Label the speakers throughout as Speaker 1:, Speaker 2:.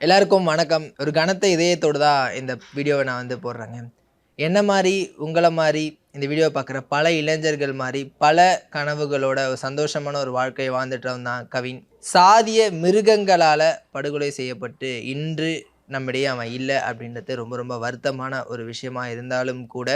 Speaker 1: எல்லாருக்கும் வணக்கம். ஒரு கனத்த இதயத்தோடு தான் இந்த வீடியோவை நான் வந்து போடுறேங்க. என்ன மாதிரி உங்களை மாதிரி இந்த வீடியோவை பார்க்குற பல இளைஞர்கள் மாதிரி பல கனவுகளோட ஒரு சந்தோஷமான ஒரு வாழ்க்கையை வாழ்ந்துட்டு தான் கவின். சாதிய மிருகங்களால் படுகொலை செய்யப்பட்டு இன்று நம்மிடையே அவன் இல்லை அப்படின்றது ரொம்ப ரொம்ப வருத்தமான ஒரு விஷயமாக இருந்தாலும் கூட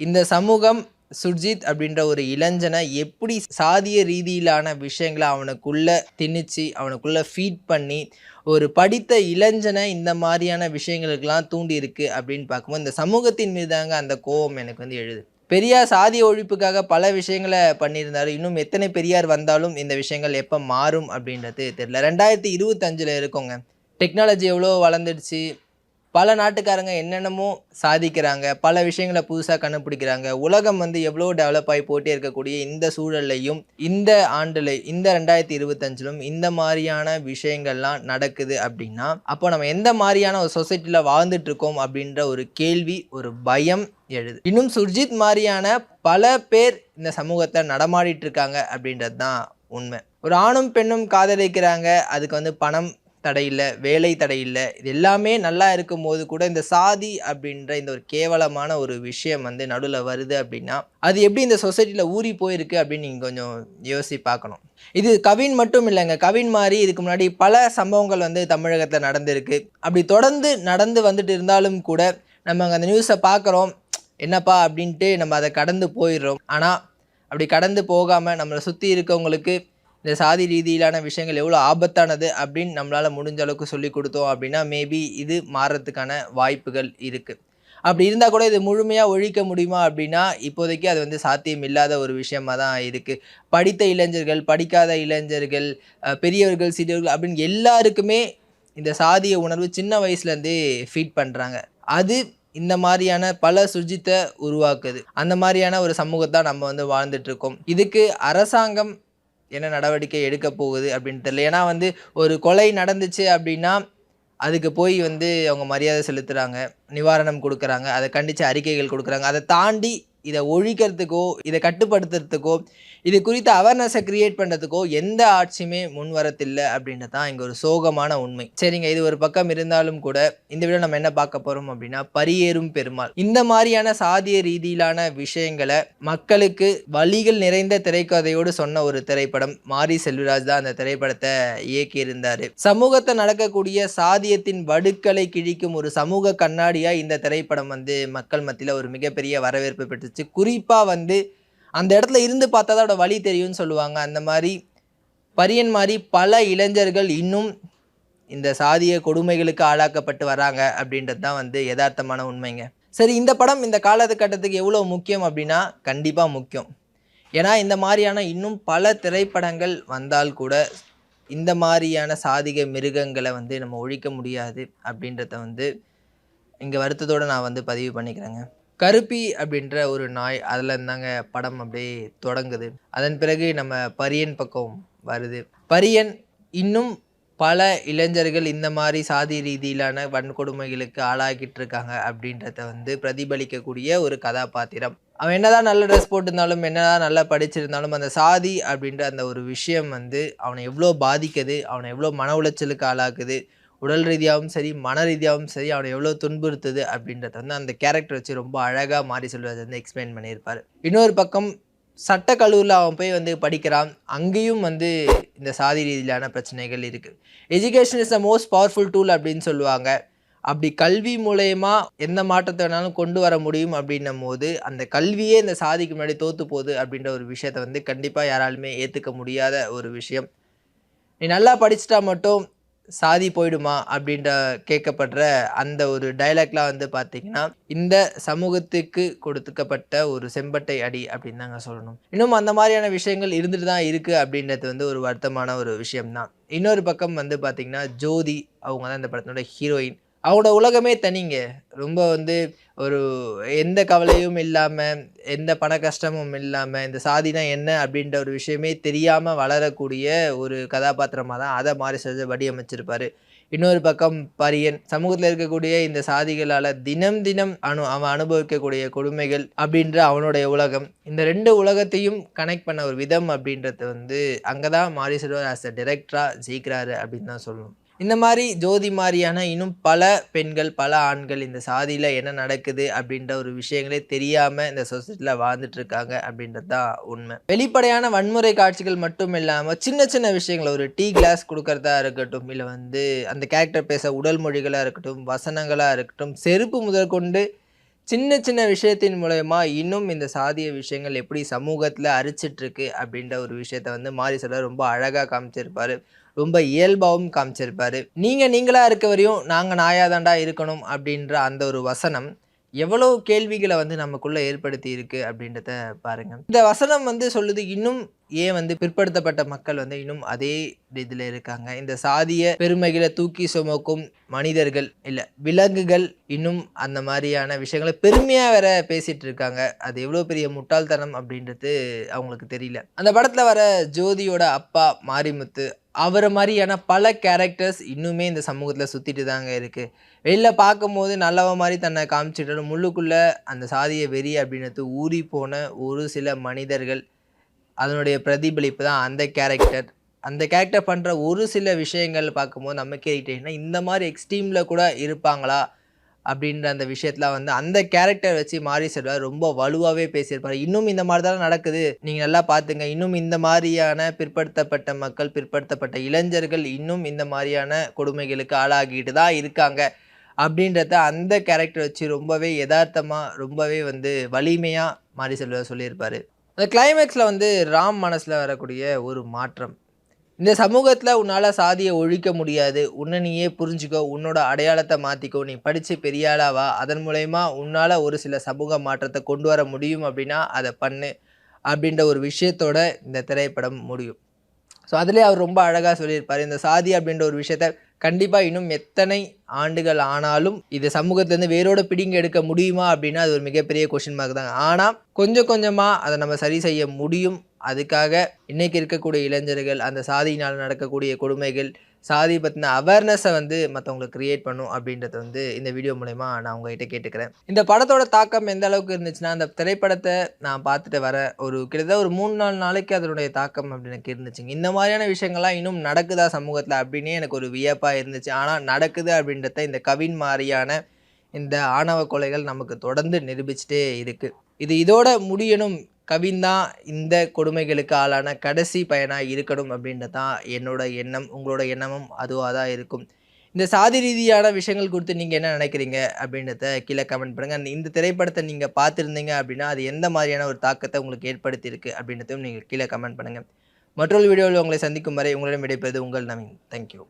Speaker 1: இந்த சமூகம் சுர்ஜித் அப்படின்ற ஒரு இளைஞனை எப்படி சாதிய ரீதியிலான விஷயங்களை அவனுக்குள்ள திணிச்சு அவனுக்குள்ள ஃபீட் பண்ணி ஒரு படித்த இளைஞனை இந்த மாதிரியான விஷயங்களுக்கெல்லாம் தூண்டி இருக்கு அப்படின்னு பார்க்கும்போது இந்த சமூகத்தின் மீது தாங்க அந்த கோபம் எனக்கு வந்து எழுது. பெரியார் சாதிய ஒழிப்புக்காக பல விஷயங்களை பண்ணியிருந்தார். இன்னும் எத்தனை பெரியார் வந்தாலும் இந்த விஷயங்கள் எப்போ மாறும் அப்படின்றது தெரியல. ரெண்டாயிரத்தி இருபத்தஞ்சில் இருக்கோங்க. டெக்னாலஜி எவ்வளோ வளர்ந்துடுச்சு பல நாட்டுக்காரங்க என்னென்னமோ சாதிக்கிறாங்க பல விஷயங்களை புதுசாக கண்டுபிடிக்கிறாங்க. உலகம் வந்து எவ்வளோ டெவலப் ஆகி போட்டே இருக்கக்கூடிய இந்த சூழல்லையும் இந்த ஆண்டில் இந்த ரெண்டாயிரத்தி இருபத்தஞ்சிலும் இந்த மாதிரியான விஷயங்கள்லாம் நடக்குது அப்படின்னா அப்போ நம்ம எந்த மாதிரியான ஒரு சொசைட்டியில் வாழ்ந்துட்டு இருக்கோம் அப்படின்ற ஒரு கேள்வி ஒரு பயம் எழுது. இன்னும் சுர்ஜித் மாதிரியான பல பேர் இந்த சமூகத்தை நடமாடிட்டு இருக்காங்க அப்படின்றது தான் உண்மை. ஒரு ஆணும் பெண்ணும் காதலிக்கிறாங்க அதுக்கு வந்து பணம் தடை இல்லை வேலை தடை இல்லை இது எல்லாமே நல்லா இருக்கும்போது கூட இந்த சாதி அப்படின்ற இந்த ஒரு கேவலமான ஒரு விஷயம் வந்து நடுவில் வருது அப்படின்னா அது எப்படி இந்த சொசைட்டியில் ஊறி போயிருக்கு அப்படின்னு நீங்கள் கொஞ்சம் யோசி பார்க்கணும். இது கவின் மட்டும் இல்லைங்க. கவின் மாதிரி இதுக்கு முன்னாடி பல சம்பவங்கள் வந்து தமிழகத்தில் நடந்திருக்கு. அப்படி தொடர்ந்து நடந்து வந்துட்டு இருந்தாலும் கூட நம்ம அந்த நியூஸை பார்க்குறோம். என்னப்பா அப்படின்ட்டு நம்ம அதை கடந்து போயிடுறோம். ஆனால் அப்படி கடந்து போகாமல் நம்மளை சுற்றி இருக்கவங்களுக்கு இந்த சாதி ரீதியிலான விஷயங்கள் எவ்வளோ ஆபத்தானது அப்படின்னு நம்மளால் முடிஞ்ச அளவுக்கு சொல்லி கொடுத்தோம் அப்படின்னா மேபி இது மாறுறதுக்கான வாய்ப்புகள் இருக்குது அப்படி இருந்தால் கூட இது முழுமையாக ஒழிக்க முடியுமா அப்படின்னா இப்போதைக்கு அது வந்து சாத்தியம் இல்லாத ஒரு விஷயமாக தான் இருக்குது படித்த இளைஞர்கள் படிக்காத இளைஞர்கள் பெரியவர்கள் சிறியவர்கள் அப்படின்னு எல்லாருக்குமே இந்த சாதிய உணர்வு சின்ன வயசுலேருந்தே ஃபீட் பண்ணுறாங்க அது இந்த மாதிரியான பல சுஜித்தை உருவாக்குது. அந்த மாதிரியான ஒரு சமூகத்தை நம்ம வந்து வாழ்ந்துட்டுருக்கோம் இதுக்கு அரசாங்கம் என்ன நடவடிக்கை எடுக்க போகுது அப்படின்னு தெரியல. ஏன்னா வந்து ஒரு கொலை நடந்துச்சு அப்படின்னா அதுக்கு போய் வந்து அவங்க மரியாதை செலுத்துகிறாங்க நிவாரணம் கொடுக்குறாங்க அதை கண்டித்து அறிக்கைகள் கொடுக்குறாங்க. அதை தாண்டி இதை ஒழிக்கிறதுக்கோ இதை கட்டுப்படுத்துறதுக்கோ இது குறித்த அவேர்னஸை கிரியேட் பண்ணுறதுக்கோ எந்த ஆட்சியுமே முன் வரத்தில்லை அப்படின்றது தான் இங்கே ஒரு சோகமான உண்மை. சரிங்க இது ஒரு பக்கம் இருந்தாலும் கூட இந்த வீடியோ நம்ம என்ன பார்க்க போகிறோம் அப்படின்னா பரியேறும் பெருமாள். இந்த மாதிரியான சாதிய ரீதியிலான விஷயங்களை மக்களுக்கு வழிகள் நிறைந்த திரைக்கதையோடு சொன்ன ஒரு திரைப்படம் மாரி செல்வராஜ் தான் அந்த திரைப்படத்தை இயக்கியிருந்தார். சமூகத்தை நடக்கக்கூடிய சாதியத்தின் வடுக்களை கிழிக்கும் ஒரு சமூக கண்ணாடியாக இந்த திரைப்படம் வந்து மக்கள் மத்தியில் ஒரு மிகப்பெரிய வரவேற்பு பெற்று பெற்றுச்சு குறிப்பாக வந்து அந்த இடத்துல இருந்து பார்த்தா தான் அதோட வழி தெரியும்னு சொல்லுவாங்க. அந்த மாதிரி பரியன் மாதிரி பல இளைஞர்கள் இன்னும் இந்த சாதிய கொடுமைகளுக்கு ஆளாக்கப்பட்டு வராங்க அப்படின்றது தான் வந்து யதார்த்தமான உண்மைங்க. சரி இந்த படம் இந்த காலகட்டத்துக்கு எவ்வளோ முக்கியம் அப்படின்னா கண்டிப்பாக முக்கியம். ஏன்னா இந்த மாதிரியான இன்னும் பல திரைப்படங்கள் வந்தால் கூட இந்த மாதிரியான சாதிக மிருகங்களை வந்து நம்ம ஒழிக்க முடியாது அப்படின்றத வந்து இங்கே வருத்தத்தோடு நான் வந்து பதிவு பண்ணிக்கிறேங்க. கருப்பி அப்படின்ற ஒரு நாய் அதில் இருந்தாங்க. படம் அப்படியே தொடங்குது. அதன் பிறகு நம்ம பரியன் பக்கம் வருது. பரியன் இன்னும் பல இளைஞர்கள் இந்த மாதிரி சாதி ரீதியிலான வன்கொடுமைகளுக்கு ஆளாகிட்டு இருக்காங்க அப்படின்றத வந்து பிரதிபலிக்கக்கூடிய ஒரு கதாபாத்திரம். அவன் என்னதான் நல்ல ட்ரெஸ் போட்டிருந்தாலும் என்னதான் நல்லா படிச்சிருந்தாலும் அந்த சாதி அப்படின்ற அந்த ஒரு விஷயம் வந்து அவனை எவ்வளோ பாதிக்குது அவனை எவ்வளோ மன உளைச்சலுக்கு ஆளாக்குது உடல் ரீதியாகவும் சரி மன ரீதியாகவும் சரி அவனை எவ்வளோ துன்புறுத்துது அப்படின்றத வந்து அந்த கேரக்டர் வச்சு ரொம்ப அழகாக மாறி சொல்வதை வந்து எக்ஸ்பிளைன் பண்ணியிருப்பார். இன்னொரு பக்கம் சட்ட கல்லூரியில் அவன் போய் வந்து படிக்கிறான். அங்கேயும் வந்து இந்த சாதி ரீதியிலான பிரச்சனைகள் இருக்குது education is the most powerful tool அப்படின்னு சொல்லுவாங்க. அப்படி கல்வி மூலயமா எந்த மாற்றத்தை வேணாலும் கொண்டு வர முடியும் அப்படின்னும் போது அந்த கல்வியே இந்த சாதிக்கு முன்னாடி தோத்து போகுது அப்படின்ற ஒரு விஷயத்தை வந்து கண்டிப்பாக யாராலுமே ஏற்றுக்க முடியாத ஒரு விஷயம். நீ நல்லா படிச்சிட்டா மட்டும் சாதி போயிடுமா அப்படின்ற கேட்கப்படுற அந்த ஒரு டைலாக்லாம் வந்து பார்த்தீங்கன்னா இந்த சமூகத்துக்கு கொடுத்துக்கப்பட்ட ஒரு செம்பட்டை அடி அப்படின்னு தாங்க சொல்லணும். இன்னும் அந்த மாதிரியான விஷயங்கள் இருந்துட்டு தான் இருக்குது அப்படின்றது வந்து ஒரு வருத்தமான ஒரு விஷயம்தான். இன்னொரு பக்கம் வந்து பார்த்திங்கன்னா ஜோதி அவங்க தான் இந்த படத்தோட ஹீரோயின் அவங்களோட உலகமே தனிங்க. ரொம்ப வந்து ஒரு எந்த கவலையும் இல்லாமல் எந்த பண கஷ்டமும் இல்லாமல் இந்த சாதினா என்ன அப்படின்ற ஒரு விஷயமே தெரியாமல் வளரக்கூடிய ஒரு கதாபாத்திரமாக தான் அதை மாரி செல்வராஜ் வடிவமைச்சிருப்பார் இன்னொரு பக்கம் பரியன். சமூகத்தில் இருக்கக்கூடிய இந்த சாதிகளால் தினம் தினம் அனு அவன் அனுபவிக்கக்கூடிய கொடுமைகள் அப்படின்ற அவனுடைய உலகம். இந்த ரெண்டு உலகத்தையும் கனெக்ட் பண்ண ஒரு விதம் அப்படின்றது வந்து அங்கே தான் மாரி செல்வர் ஆஸ் அ டிரெக்டராக ஜெயிக்கிறாரு அப்படின்னு தான் சொல்லணும். இந்த மாதிரி ஜோதி மாதிரியான இன்னும் பல பெண்கள், பல ஆண்கள் இந்த சாதியில் என்ன நடக்குது அப்படின்ற ஒரு விஷயங்களே தெரியாமல் இந்த சொசைட்டியில் வாழ்ந்துட்டு இருக்காங்க அப்படின்றது தான் உண்மை. வெளிப்படையான வன்முறை காட்சிகள் மட்டும் இல்லாமல் சின்ன சின்ன விஷயங்கள் ஒரு டீ கிளாஸ் கொடுக்கறதா இருக்கட்டும், இல்லை வந்து அந்த கேரக்டர் பேச உடல் மொழிகளாக இருக்கட்டும், வசனங்களாக இருக்கட்டும், செருப்பு முதற்கொண்டு சின்ன சின்ன விஷயத்தின் மூலயமா இன்னும் இந்த சாதிய விஷயங்கள் எப்படி சமூகத்தில் அரிச்சிட்ருக்கு அப்படின்ற ஒரு விஷயத்த வந்து மாரி சொல்ல ரொம்ப அழகாக காமிச்சிருப்பார் ரொம்ப இயல்பாகவும் காமிச்சிருப்பார் நீங்கள் நீங்களாக இருக்க வரையும் நாங்கள் நாயாதாண்டா இருக்கணும் அப்படின்ற அந்த ஒரு வசனம் எவ்வளோ கேள்விகளை வந்து நமக்குள்ளே ஏற்படுத்தி இருக்கு அப்படின்றத பாருங்கள் இந்த வசனம் வந்து சொல்லுது இன்னும் ஏன் வந்து பிற்படுத்தப்பட்ட மக்கள் வந்து இன்னும் அதே இதில் இருக்காங்க. இந்த சாதிய பெருமைகளை தூக்கி சுமக்கும் மனிதர்கள் இல்லை விலங்குகள் இன்னும் அந்த மாதிரியான விஷயங்கள பெருமையாக வேற பேசிகிட்டு இருக்காங்க. அது எவ்வளோ பெரிய முட்டாள்தனம் அப்படின்றது அவங்களுக்கு தெரியல. அந்த படத்தில் வர ஜோதியோட அப்பா மாரிமுத்து அவரை மாதிரியான பல கேரக்டர்ஸ் இன்னுமே இந்த சமூகத்தில் சுற்றிட்டு தாங்க இருக்குது வெளியில் பார்க்கும்போது நல்லவ மாதிரி தன்னை காமிச்சிட்டாலும் முள்ளுக்குள்ளே அந்த சாதிய வெறி அப்படின்றது போன ஒரு சில மனிதர்கள். அதனுடைய பிரதிபலிப்பு தான் அந்த கேரக்டர். அந்த கேரக்டர் பண்ணுற ஒரு சில விஷயங்கள் பார்க்கும்போது நம்ம கேட்டீங்கன்னா இந்த மாதிரி எக்ஸ்ட்ரீமில் கூட இருப்பாங்களா? அப்படின்ற அந்த விஷயத்துல வந்து அந்த கேரக்டர் வச்சு மாரி செல்வார் ரொம்ப வலுவாகவே பேசியிருப்பார் இன்னும் இந்த மாதிரி தான் நடக்குது. நீங்கள் நல்லா பார்த்துங்க. இன்னும் இந்த மாதிரியான பிற்படுத்தப்பட்ட மக்கள், பிற்படுத்தப்பட்ட இளைஞர்கள் இன்னும் இந்த மாதிரியான கொடுமைகளுக்கு ஆளாகிட்டு தான் இருக்காங்க. அப்படின்றத அந்த கேரக்டர் வச்சு ரொம்பவே யதார்த்தமாக ரொம்பவே வந்து வலிமையாக மாரி செல்வார் சொல்லியிருப்பார் அந்த கிளைமேக்ஸில் வந்து ராம் மனசில் வரக்கூடிய ஒரு மாற்றம். இந்த சமூகத்தில் உன்னால் சாதியை ஒழிக்க முடியாது. உன்னை நீயே புரிஞ்சுக்கோ. உன்னோட அடையாளத்தை மாற்றிக்கோ நீ படித்து பெரியாளாவா அதன் மூலயமா உன்னால் ஒரு சில சமூக மாற்றத்தை கொண்டு வர முடியும் அப்படின்னா அதை பண்ணு. அப்படின்ற ஒரு விஷயத்தோட இந்த திரைப்படம் முடியும். ஸோ அதுலேயே அவர் ரொம்ப அழகாக சொல்லியிருப்பார் இந்த சாதி அப்படின்ற ஒரு விஷயத்த கண்டிப்பாக இன்னும் எத்தனை ஆண்டுகள் ஆனாலும் இது சமூகத்திலேருந்து வேரோட பிடிங்க எடுக்க முடியுமா அப்படின்னா அது ஒரு மிகப்பெரிய கொஷின் மார்க் தாங்க. ஆனால் கொஞ்சம் கொஞ்சமாக அதை நம்ம சரி செய்ய முடியும். அதுக்காக இன்றைக்கி இருக்கக்கூடிய இளைஞர்கள் அந்த சாதியினால் நடக்கக்கூடிய கொடுமைகள், சாதி பற்றின அவேர்னஸை வந்து மற்றவங்களுக்கு க்ரியேட் பண்ணும் அப்படின்றத வந்து இந்த வீடியோ மூலயமா நான் உங்ககிட்ட கேட்டுக்கிறேன். இந்த படத்தோட தாக்கம் எந்த அளவுக்கு இருந்துச்சுன்னா, அந்த திரைப்படத்தை நான் பார்த்துட்டு வர ஒரு கிட்டத்தட்ட ஒரு 3, 4 நாளைக்கு அதனுடைய தாக்கம் அப்படி எனக்கு இருந்துச்சுங்க. இந்த மாதிரியான விஷயங்கள்லாம் இன்னும் நடக்குதா சமூகத்தில் அப்படின்னே எனக்கு ஒரு வியப்பாக இருந்துச்சு. ஆனால் நடக்குது அப்படின்றத இந்த கவின் மாதிரியான இந்த ஆணவ கொலைகள் நமக்கு தொடர்ந்து நிரூபிச்சுட்டே இருக்குது இது இதோட முடியணும். கவின் தான் இந்த கொடுமைகளுக்கு ஆளான கடைசி பயனாக இருக்கணும் அப்படின்றது தான் என்னோட எண்ணம். உங்களோட எண்ணமும் அதுவாக தான் இருக்கும். இந்த சாதி ரீதியான விஷயங்கள் குறித்து நீங்கள் என்ன நினைக்கிறீங்க? அப்படின்றத கீழே கமெண்ட் பண்ணுங்க. இந்த திரைப்படத்தை நீங்கள் பார்த்துருந்தீங்க அப்படின்னா, அது எந்த மாதிரியான ஒரு தாக்கத்தை உங்களுக்கு ஏற்படுத்தியிருக்கு அப்படின்றதையும் நீங்கள் கீழே கமெண்ட் பண்ணுங்கள் மற்றொரு வீடியோவில் உங்களை சந்திக்கும் வரை உங்களிடம் விடைபெறுவது உங்கள் நவீன். Thank you.